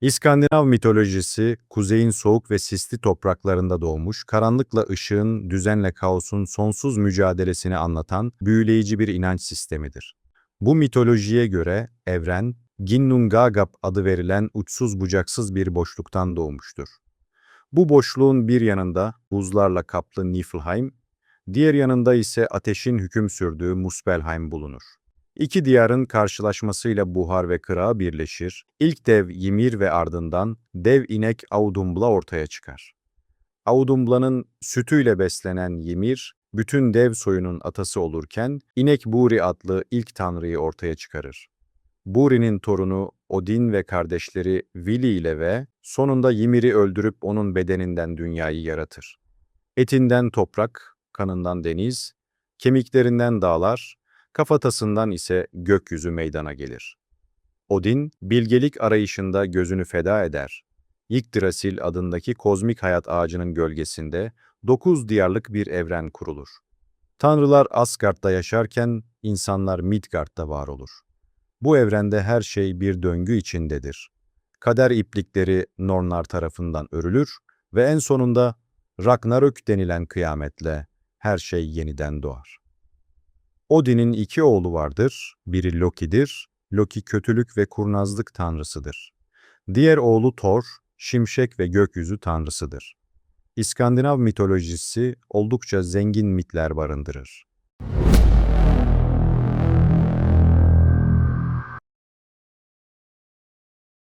İskandinav mitolojisi, kuzeyin soğuk ve sisli topraklarında doğmuş, karanlıkla ışığın, düzenle kaosun sonsuz mücadelesini anlatan büyüleyici bir inanç sistemidir. Bu mitolojiye göre evren, Ginnungagap adı verilen uçsuz bucaksız bir boşluktan doğmuştur. Bu boşluğun bir yanında buzlarla kaplı Niflheim, diğer yanında ise ateşin hüküm sürdüğü Muspelheim bulunur. İki diyarın karşılaşmasıyla buhar ve kıra birleşir, ilk dev Ymir ve ardından dev inek Audumbla ortaya çıkar. Audumbla'nın sütüyle beslenen Ymir, bütün dev soyunun atası olurken, inek Buri adlı ilk tanrıyı ortaya çıkarır. Buri'nin torunu Odin ve kardeşleri Vili ile ve sonunda Ymir'i öldürüp onun bedeninden dünyayı yaratır. Etinden toprak, kanından deniz, kemiklerinden dağlar, kafatasından ise gökyüzü meydana gelir. Odin, bilgelik arayışında gözünü feda eder. Yggdrasil adındaki kozmik hayat ağacının gölgesinde dokuz diyarlık bir evren kurulur. Tanrılar Asgard'da yaşarken insanlar Midgard'da var olur. Bu evrende her şey bir döngü içindedir. Kader iplikleri Nornlar tarafından örülür ve en sonunda Ragnarök denilen kıyametle her şey yeniden doğar. Odin'in iki oğlu vardır. Biri Loki'dir. Loki kötülük ve kurnazlık tanrısıdır. Diğer oğlu Thor, şimşek ve gökyüzü tanrısıdır. İskandinav mitolojisi oldukça zengin mitler barındırır.